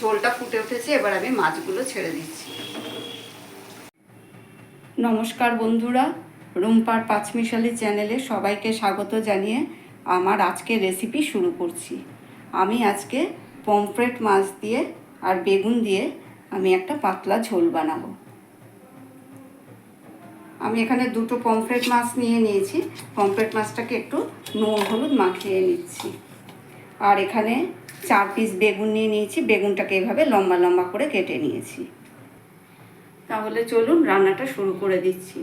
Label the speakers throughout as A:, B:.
A: ঝোলটা ফুটে উঠেছে, এবার আমি মাছগুলো ছেড়ে দিচ্ছি। নমস্কার বন্ধুরা, রুম্পার পাঁচমিশালি চ্যানেলে সবাইকে স্বাগত জানিয়ে আমার আজকে রেসিপি শুরু করছি। আমি আজকে পমফ্রেট মাছ দিয়ে আর বেগুন দিয়ে আমি একটা পাতলা ঝোল বানাবো। আমি এখানে দুটো পমফ্রেট মাছ নিয়ে নিয়েছি। পমফ্রেট মাছটাকে একটু নুন হলুদ মাখিয়ে নিচ্ছি। আর এখানে চার পিস বেগুন নিয়ে নিয়েছি, বেগুনটাকে এভাবে লম্বা লম্বা করে কেটে নিয়েছি। তাহলে চলুন রান্নাটা শুরু করে দিচ্ছি।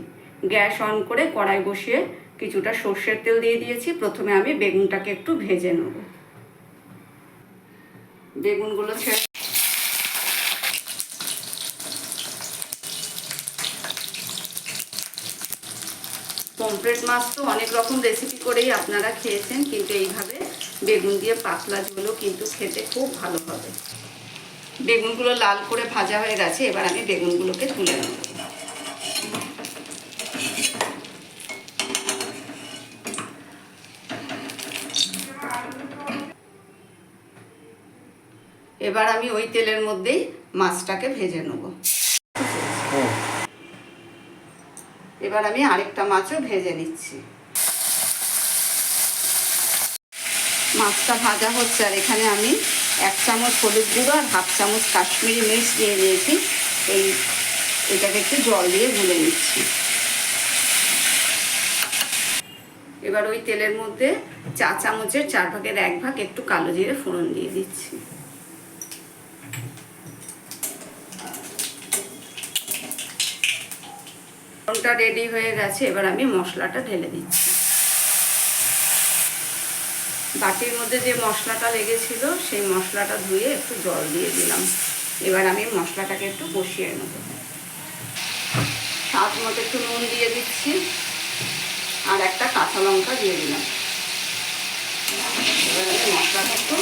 A: গ্যাস অন করে কড়াই বসিয়ে কিছুটা সর্ষের তেল দিয়ে দিয়েছি। প্রথমে আমি বেগুনটাকে একটু ভেজে নেব। বেগুনগুলো ছেড়ে পমফ্রেট মাছ তো অনেক রকম রেসিপি করেই আপনারা খেয়েছেন, কিন্তু এইভাবে বেগুন দিয়ে পাতলা ঝোলও কিন্তু খেতে খুব ভালো হবে। বেগুনগুলো লাল করে ভাজা হয়ে গেছে, এবার আমি বেগুনগুলোকে তুলে নেব। এবার আমি ওই তেলের মধ্যেই মাছটাকে ভেজে নেব। এবার আমি আরেকটা মাছও ভেজে নিচ্ছি। মাছটা ভাজা হচ্ছে, আর এখানে আমি এক চামচ হলুদ গুঁড়ো আর হাফ চামচ কাশ্মীরি মির্চ দিয়ে নিয়েছি এই, এটাকে একটু জল দিয়ে গুলে নিচ্ছি। এবার ওই তেলের মধ্যে চা চামচের চার ভাগের এক ভাগ একটু কালো জিরে ফোড়ন দিয়ে দিচ্ছি। ফোড়নটা রেডি হয়ে গেছে, এবার আমি মশলাটা ঢেলে দিচ্ছি। বাটির মধ্যে যে মশলাটা লেগেছিল, সেই মশলাটা ধুয়ে একটু জল দিয়ে দিলাম। এবার আমি মশলাটাকে একটু বসিয়ে নেব। স্বাদ মতো একটু নুন দিয়ে দিচ্ছি, আর একটা কাঁচা লঙ্কা দিয়ে দিলাম। এবার আমি মশলাটা একটু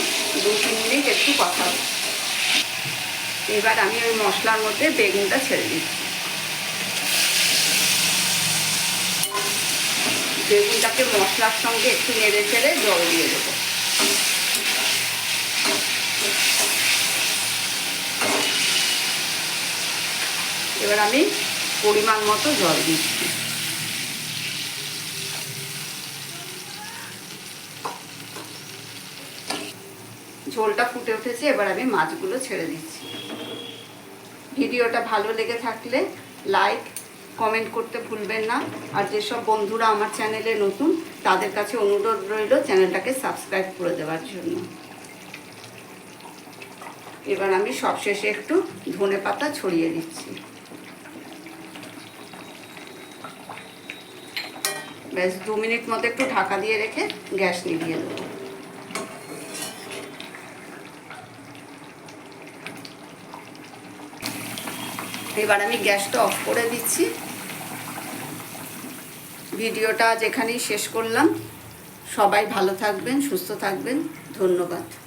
A: দু তিন মিনিট একটু কথা এবার আমি ওই মশলার মধ্যে বেগুনটা ছেড়ে দিচ্ছি। বেগুনটাকে মশলার সঙ্গে একটু নেড়ে চেড়ে জল দিয়ে দেবো। এবার আমি পরিমাণ মতো জল দিচ্ছি। ঝোলটা ফুটে উঠেছে, এবার আমি মাছগুলো ছেড়ে দিচ্ছি। ভিডিওটা ভালো লেগে থাকলে লাইক কমেন্ট করতে ভুলবেন না। আর যেসব বন্ধুরা আমার চ্যানেলে নতুন, তাদের কাছে অনুরোধ রইল চ্যানেলটাকে সাবস্ক্রাইব করে দেওয়ার জন্য। এবার আমি সবশেষে একটু ধনে পাতা ছড়িয়ে দিচ্ছি। ব্যাস দু মিনিট মতো একটু ঢাকা দিয়ে রেখে গ্যাস নিভিয়ে দেবো এবার আমি গ্যাসটা অফ করে দিচ্ছি। ভিডিওটা যেখানেই শেষ করলাম। সবাই ভালো থাকবেন, সুস্থ থাকবেন। ধন্যবাদ।